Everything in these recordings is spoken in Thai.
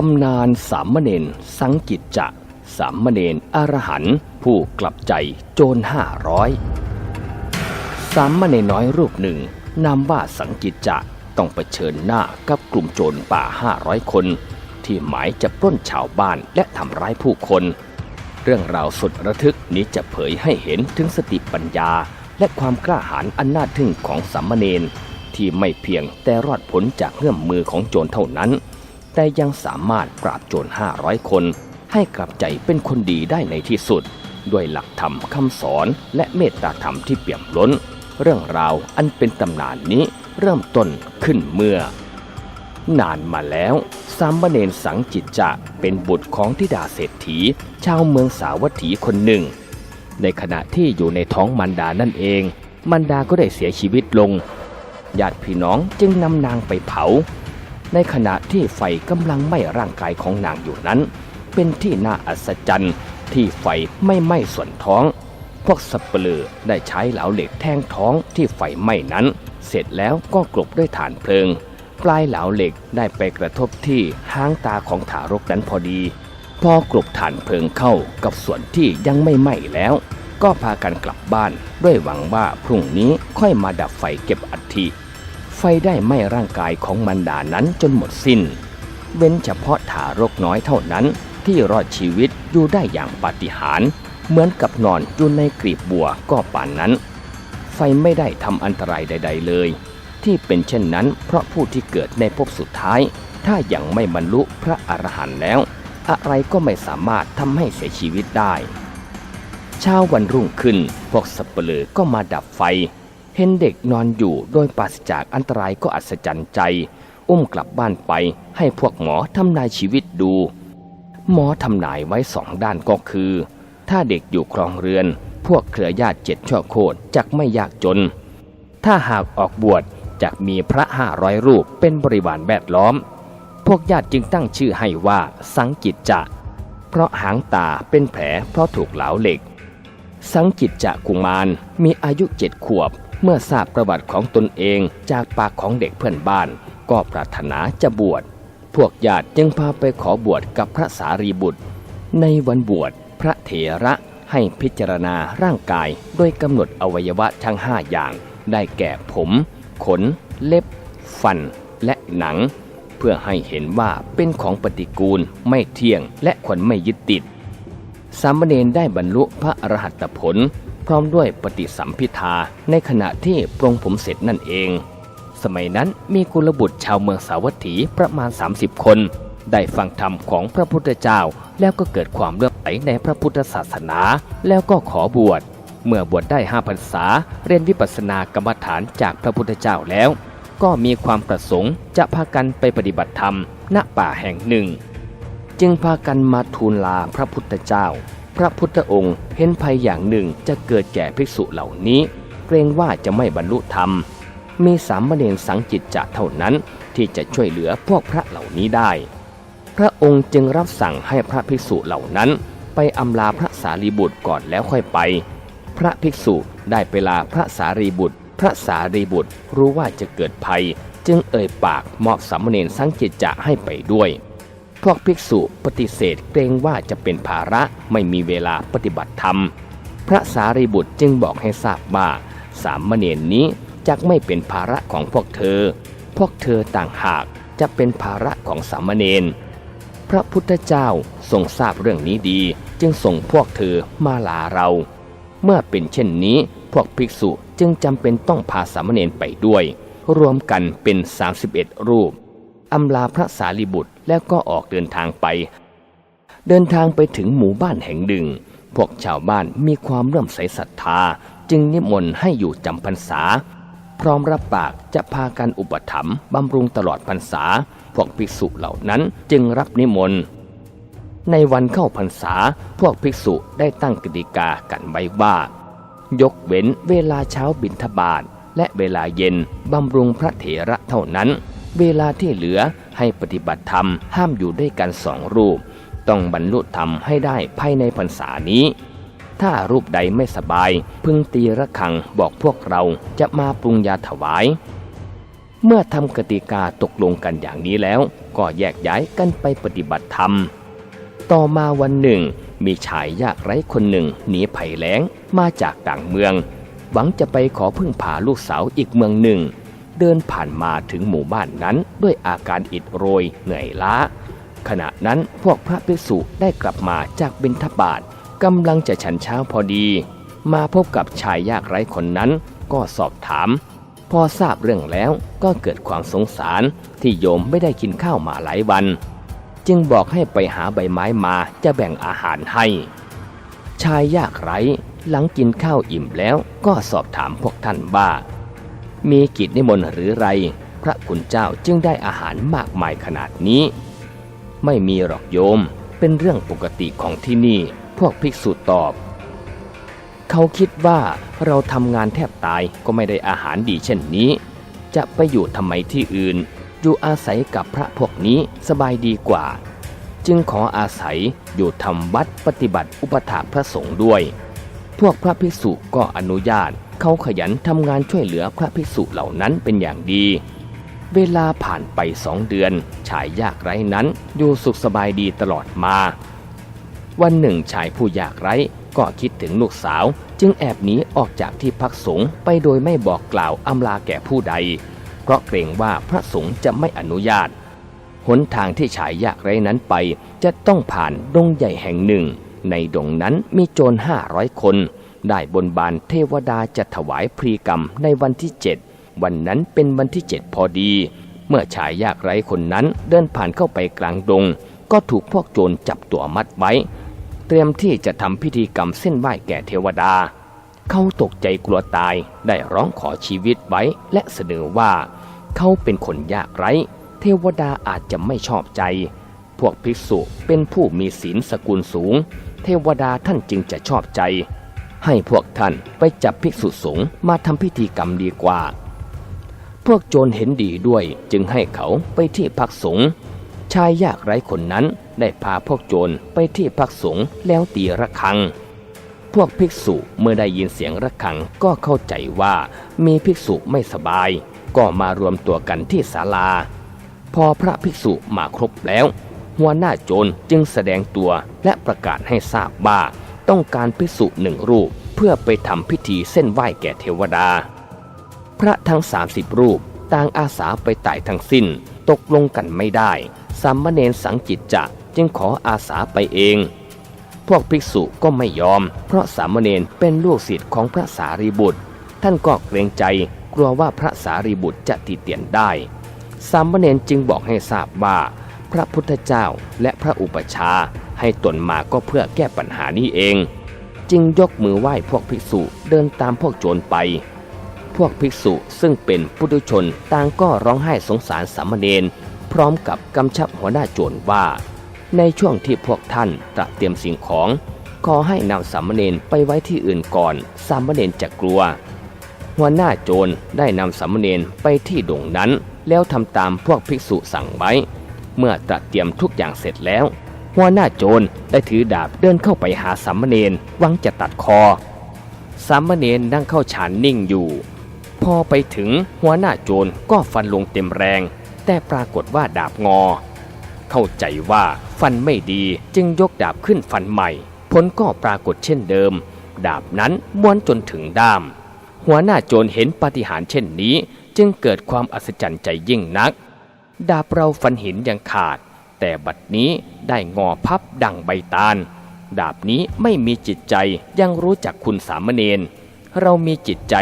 ตำนานสามเณรสังกิจจะสามเณรอรหันผู้กลับใจโจรห้าร้อยสามเณรน้อยรูปหนึ่งนามว่าสังกิจจะต้องเผชิญหน้ากับกลุ่มโจรป่าห้าร้อยคน ที่หมายจะปล้นชาวบ้านและทำร้ายผู้คน เรื่องราวสุดระทึกนี้จะเผยให้เห็นถึงสติปัญญา และความกล้าหาญอันน่าทึ่งของสามเณรที่ไม่เพียงแต่รอดพ้นจากเงื่อมมือของโจรเท่านั้น แต่ยังสามารถปราบโจรห้าร้อยคน ให้กลับใจเป็นคนดีได้ในที่สุด ด้วยหลักธรรมคำสอนและเมตตาธรรมที่เปี่ยมล้น เรื่องราวอันเป็นตำนานนี้เริ่มต้นขึ้นเมื่อ นานมาแล้ว สามเณรสังจิตจะเป็นบุตรของธิดาเศรษฐี ชาวเมืองสาวัตถีคนหนึ่ง ในขณะที่อยู่ในท้องมันดานั่นเอง มันดาก็ได้เสียชีวิตลงญาติพี่น้องจึงนำนางไปเผา ในขณะที่ไฟกำลังไหม้ร่างกายของนางอยู่นั้น เป็นที่น่าอัศจรรย์ที่ไฟไม่ไหม้ส่วนท้อง พวกสับเปลือได้ใช้เหลาเหล็กแทงท้องที่ไฟไหม้นั้น เสร็จแล้วก็กลบด้วยฐานเพลิง ปลายเหลาเหล็กได้ไปกระทบที่ห้างตาของทารกนั้นพอดี พอกลบฐานเพลิงเข้ากับส่วนที่ยังไม่ไหม้แล้ว ก็พากันกลับบ้านด้วยหวังว่าพรุ่งนี้ค่อยมาดับไฟเก็บอัฐิ ไฟได้ไหม้ร่างกายของมันดานั้นจนหมดสิ้น เว้นเฉพาะทารกน้อยเท่านั้นที่รอดชีวิตอยู่ได้อย่างปาฏิหาริย์เหมือนกับนอนอยู่ในกลีบบัวก็ป่านนั้น ไฟไม่ได้ทำอันตรายใด ๆ เลย ที่เป็นเช่นนั้นเพราะผู้ที่เกิดในภพสุดท้าย ถ้ายังไม่บรรลุพระอรหันต์แล้ว อะไรก็ไม่สามารถทำให้เสียชีวิตได้เช้าวันรุ่งขึ้นพวกสับเปลือก็มาดับไฟ เห็นเด็กนอนอยู่โดยปราศจากอันตรายก็อัศจรรย์ใจ อุ้มกลับบ้านไปให้พวกหมอทำนายชีวิตดู หมอทำนายไว้สองด้านก็คือ ถ้าเด็กอยู่ครองเรือน พวกเครือญาติเจ็ดชั่วโคตรจักไม่ยากจน ถ้าหากออกบวชจักมีพระห้าร้อยรูปเป็นบริวารแวดล้อม พวกญาติจึงตั้งชื่อให้ว่าสังกิจจะ เพราะหางตาเป็นแผลเพราะถูกเหลาเหล็ก สังกิจจะกุมารมีอายุเจ็ดขวบ เมื่อทราบประวัติของตนเองจากปากของเด็กเพื่อนบ้าน ก็ปรารถนาจะบวช พวกญาติจึงพาไปขอบวชกับพระสารีบุตร ในวันบวชพระเถระให้พิจารณาร่างกายโดยกำหนดอวัยวะทั้งห้าอย่าง ได้แก่ผม ขน เล็บ ฟัน และหนัง เพื่อให้เห็นว่าเป็นของปฏิกูล ไม่เที่ยงและควรไม่ยึดติดสามเณรได้บรรลุพระอรหัตผล พร้อมด้วยปฏิสัมพิทาในขณะที่ปรงผมเสร็จนั่นเอง สมัยนั้นมีกุลบุตรชาวเมืองสาวัตถีประมาณ 30 คน ได้ฟังธรรมของพระพุทธเจ้า แล้วก็เกิดความเลื่อมใสในพระพุทธศาสนา แล้วก็ขอบวช เมื่อบวชได้ห้าพรรษา เรียนวิปัสสนากรรมฐานจากพระพุทธเจ้าแล้ว ก็มีความประสงค์จะพากันไปปฏิบัติธรรมณป่าแห่งหนึ่ง จึงพากันมาทูลลาพระพุทธเจ้า พระพุทธองค์เห็นภัยอย่างหนึ่งจะเกิดแก่ภิกษุเหล่านี้ เกรงว่าจะไม่บรรลุธรรม มีสามเณรสังจิตจะเท่านั้นที่จะช่วยเหลือพวกพระเหล่านี้ได้ พระองค์จึงรับสั่งให้พระภิกษุเหล่านั้น ไปอำลาพระสารีบุตรก่อนแล้วค่อยไป พระภิกษุได้ไปลาพระสารีบุตร พระสารีบุตรรู้ว่าจะเกิดภัย จึงเอ่ยปากมอบสามเณรสังจิตจะให้ไปด้วย วกภิกษุปฏิเสธเกรงว่าจะเป็นภาระไม่มีเวลาปฏิบัติธรรม พระสารีบุตรจึงบอกให้ทราบว่าสามเณรนี้จะไม่เป็นภาระของพวกเธอ พวกเธอต่างหากจะเป็นภาระของสามเณร พระพุทธเจ้าทรงทราบเรื่องนี้ดี จึงส่งพวกเธอมาลาเรา เมื่อเป็นเช่นนี้พวกภิกษุจึงจำเป็นต้องพาสามเณรไปด้วย รวมกันเป็น 31 รูป อำลาพระสารีบุตรแล้วก็ออกเดินทางไป เดินทางไปถึงหมู่บ้านแห่งหนึ่ง พวกชาวบ้านมีความเริ่มใสศรัทธา จึงนิมนต์ให้อยู่จำพรรษา พร้อมรับปากจะพากันอุปถัมภ์บำรุงตลอดพรรษา พวกภิกษุเหล่านั้นจึงรับนิมนต์ในวันเข้าพรรษา พวกภิกษุได้ตั้งกติกากันไว้ว่า ยกเว้นเวลาเช้าบิณฑบาตและเวลาเย็นบำรุงพระเถระเท่านั้น เวลาที่เหลือให้ปฏิบัติธรรมห้ามอยู่ด้วยกันสองรูป ต้องบรรลุธรรมให้ได้ภายในพรรษานี้ ถ้ารูปใดไม่สบาย พึงตีระฆังบอกพวกเราจะมาปรุงยาถวาย เมื่อทำกติกาตกลงกันอย่างนี้แล้ว ก็แยกย้ายกันไปปฏิบัติธรรม ต่อมาวันหนึ่ง มีชายยากไร้คนหนึ่งหนีภัยแล้งมาจากต่างเมือง หวังจะไปขอพึ่งพาลูกสาวอีกเมืองหนึ่ง เดินผ่านมาถึงหมู่บ้านนั้นด้วยอาการอิดโรยเหนื่อยล้า ขณะนั้นพวกพระภิกษุได้กลับมาจากบิณฑบาตกำลังจะฉันเช้าพอดี มาพบกับชายยากไร้คนนั้นก็สอบถาม พอทราบเรื่องแล้วก็เกิดความสงสารที่โยมไม่ได้กินข้าวมาหลายวัน จึงบอกให้ไปหาใบไม้มาจะแบ่งอาหารให้ ชายยากไร้หลังกินข้าวอิ่มแล้วก็สอบถามพวกท่านว่า มีกิจนิมนต์หรือไร พระคุณเจ้าจึงได้อาหารมากมายขนาดนี้ ไม่มีหรอกโยม เป็นเรื่องปกติของที่นี่ พวกภิกษุตอบ เขาคิดว่าเราทำงานแทบตายก็ไม่ได้อาหารดีเช่นนี้ จะไปอยู่ทำไมที่อื่น อยู่อาศัยกับพระพวกนี้สบายดีกว่า จึงขออาศัยอยู่ทำวัดปฏิบัติอุปถาพระสงฆ์ด้วย พวกพระภิกษุก็อนุญาตเขาขยันทำงานช่วยเหลือพระภิกษุเหล่านั้นเป็นอย่างดี เวลาผ่านไปสองเดือน ชายยากไร้นั้นอยู่สุขสบายดีตลอดมา วันหนึ่งชายผู้ยากไร้ก็คิดถึงลูกสาว จึงแอบหนีออกจากที่พักสงฆ์ไปโดยไม่บอกกล่าวอำลาแก่ผู้ใด เพราะเกรงว่าพระสงฆ์จะไม่อนุญาตหนทางที่ชายยากไร้นั้นไปจะต้องผ่านดงใหญ่แห่งหนึ่ง ในดงนั้นมีโจรห้าร้อยคน ได้บนบานเทวดาจะถวายพรีกรรมในวันที่เจ็ดวันนั้นเป็นวันที่เจ็ดพอดี เมื่อชายยากไร้คนนั้นเดินผ่านเข้าไปกลางดง ก็ถูกพวกโจรจับตัวมัดไว้ เตรียมที่จะทำพิธีกรรมเส้นไหว้แก่เทวดา เขาตกใจกลัวตายได้ร้องขอชีวิตไว้และเสนอว่า เขาเป็นคนยากไร้ เทวดาอาจจะไม่ชอบใจพวกภิกษุเป็นผู้มีศีลสกุลสูง เทวดาท่านจึงจะชอบใจ ให้พวกท่านไปจับภิกษุสงฆ์มาทำพิธีกรรมดีกว่า พวกโจรเห็นดีด้วยจึงให้เขาไปที่พักสงฆ์ชายยากไร้คนนั้นได้พาพวกโจรไปที่พักสงฆ์แล้วตีระฆัง พวกภิกษุเมื่อได้ยินเสียงระฆังก็เข้าใจว่ามีภิกษุไม่สบาย ก็มารวมตัวกันที่ศาลา พอพระภิกษุมาครบแล้ว หัวหน้าโจรจึงแสดงตัวและประกาศให้ทราบว่าต้องการภิกษุหนึ่งรูปเพื่อไปทำพิธีเส้นไหว้แก่เทวดา พระทั้ง 30 รูปต่างอาสาไปไตายทั้งสิ้น ตกลงกันไม่ได้ สามเณรสังจิตจะจึงขออาสาไปเอง พวกภิกษุก็ไม่ยอม เพราะสามเณรเป็นลูกศิษย์ของพระสารีบุตร ท่านก็เกรงใจกลัวว่าพระสารีบุตรจะติเตียนได้ สามเณรจึงบอกให้ทราบว่า ระพุทธเจ้าและพระอุปชาให้ตนมาก็เพื่อแก้ปัญหานี้เอง จึงยกมือไหว้พวกภิกษุเดินตามพวกโจรไป พวกภิกษุซึ่งเป็นปุถุชนต่างก็ร้องไห้สงสารสามเณรพร้อมกับกำชับหัวหน้าโจรว่า ในช่วงที่พวกท่านตระเตรียมสิ่งของขอให้นำสามเณรไปไว้ที่อื่นก่อน สามเณรจะกลัว หัวหน้าโจรได้นำสามเณรไปที่ดงนั้น แล้วทำตามพวกภิกษุสั่งไว้ เมื่อตระเตรียมทุกอย่างเสร็จแล้ว หัวหน้าโจรได้ถือดาบเดินเข้าไปหาสามเณรหวังจะตัดคอ สามเณรนั่งเข้าฌานนิ่งอยู่ พอไปถึงหัวหน้าโจรก็ฟันลงเต็มแรง แต่ปรากฏว่าดาบงอ เข้าใจว่าฟันไม่ดีจึงยกดาบขึ้นฟันใหม่ ผลก็ปรากฏเช่นเดิม ดาบนั้นม้วนจนถึงด้าม หัวหน้าโจรเห็นปาฏิหาริเช่นนี้ จึงเกิดความอัศจรรย์ใจยิ่งนัก ดาบเราฟันหินยังขาด แต่บัดนี้ได้งอพับดังใบตาล ดาบนี้ไม่มีจิตใจยังรู้จักคุณสามเณรเรามีจิตใจ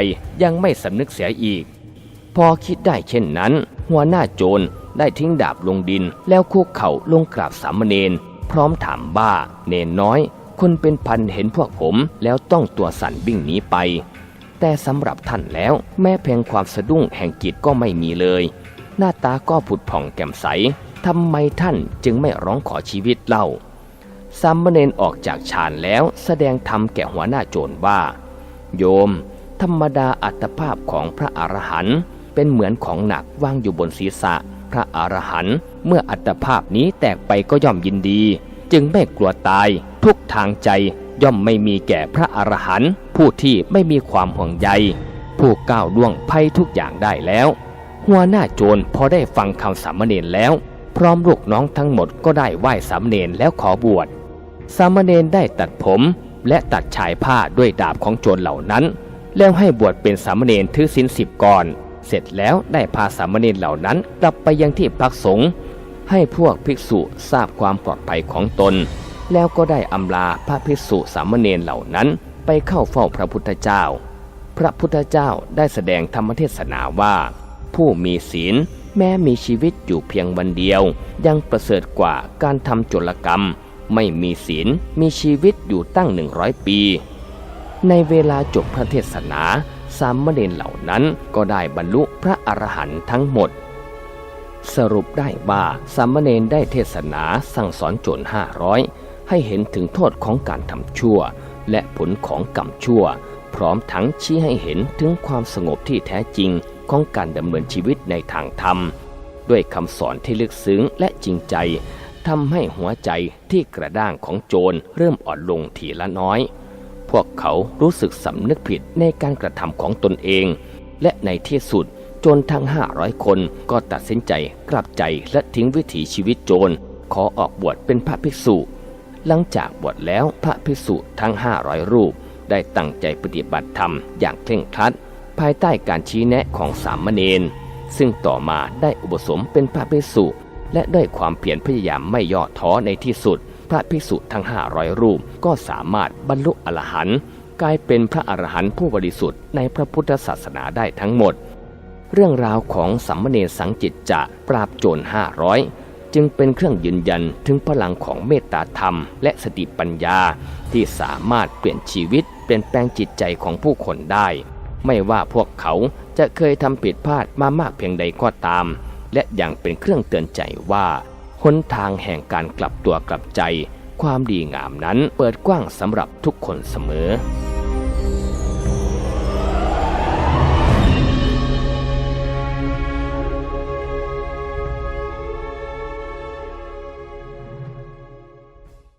ยังไม่สำนึกเสียอีก พอคิดได้เช่นนั้น หัวหน้าโจรได้ทิ้งดาบลงดินแล้วคุกเข่าลงกราบสามเณรพร้อมถามว่าเนนน้อย คนเป็นพันเห็นพวกผมแล้วต้องตัวสั่นวิ่งหนีไป แต่สำหรับท่านแล้วแม้เพียงความสะดุ้งแห่งจิตก็ไม่มีเลย หน้าตาก็ผุดผ่องแจ่มใสทำไมท่านจึงไม่ร้องขอชีวิตเล่าสามเณรออกจากฌานแล้วแสดงธรรมแก่หัวหน้าโจรว่า โยม ธรรมดาอัตภาพของพระอรหันต์เป็นเหมือนของหนักวางอยู่บนศีรษะ พระอรหันต์เมื่ออัตภาพนี้แตกไปก็ย่อมยินดี จึงไม่กลัวตาย ทุกทางใจย่อมไม่มีแก่พระอรหันต์ผู้ที่ไม่มีความห่วงใย ผู้ก้าวล่วงภัยทุกอย่างได้แล้ว หัวหน้าโจรพอได้ฟังคำสามเณรแล้ว พร้อมลูกน้องทั้งหมดก็ได้ไหว้สามเณรแล้วขอบวชสามเณรได้ตัดผมและตัดชายผ้าด้วยดาบของโจรเหล่านั้น แล้วให้บวชเป็นสามเณรถือศีลสิบก่อน เสร็จแล้วได้พาสามเณรเหล่านั้นกลับไปยังที่พักสงฆ์ให้พวกภิกษุทราบความปลอดภัยของตน แล้วก็ได้อำลาพระภิกษุสามเณรเหล่านั้นไปเข้าเฝ้าพระพุทธเจ้า พระพุทธเจ้าได้แสดงธรรมเทศนาว่า ผู้มีศีล แม้มีชีวิตอยู่เพียงวันเดียว ยังประเสริฐกว่าการทำจุลกรรม ไม่มีศีลมีชีวิตอยู่ตั้งหนึ่งร้อยปี ในเวลาจบพระเทศนาสามเณรเหล่านั้นก็ได้บรรลุพระอรหันต์ทั้งหมด สรุปได้ว่าสามเณรได้เทศนาสั่งสอนโจรห้าร้อยให้เห็นถึงโทษของการทำชั่ว และผลของกรรมชั่ว พร้อมทั้งชี้ให้เห็นถึงความสงบที่แท้จริง ของการดำเนินชีวิตในทางธรรม ด้วยคำสอนที่ลึกซึ้งและจริงใจทำให้หัวใจที่กระด้างของโจรเริ่มอ่อนลงทีละน้อย พวกเขารู้สึกสำนึกผิดในการกระทำของตนเอง และในที่สุดโจรทั้ง 500 คนก็ตัดสินใจกลับใจและทิ้งวิถีชีวิตโจร ขอออกบวชเป็นพระภิกษุ หลังจากบวชแล้วพระภิกษุทั้ง 500 รูป ได้ตั้งใจปฏิบัติธรรมอย่างเคร่งครัด ภายใต้การชี้แนะของสามเณรซึ่งต่อมาได้อุปสมเป็นพระภิกษุ และด้วยความเพียรพยายามไม่ย่อท้อในที่สุด พระภิกษุทั้ง 500 รูปก็สามารถบรรลุอรหันต์กลายเป็นพระอรหันต์ผู้บริสุทธิ์ในพระพุทธศาสนาได้ทั้งหมด เรื่องราวของสัมมเนรสังจิตจะปราบโจรห้าร้อยจึงเป็นเครื่องยืนยันถึงพลังของเมตตาธรรม และสติปัญญาที่สามารถเปลี่ยนชีวิตเปลี่ยนแปลงจิตใจของผู้คนได้ ไม่ว่าพวกเขาจะเคยทำผิดพลาดมามากเพียงใดก็ตาม และยังเป็นเครื่องเตือนใจว่าหนทางแห่งการกลับตัวกลับใจ ความดีงามนั้นเปิดกว้างสำหรับทุกคนเสมอ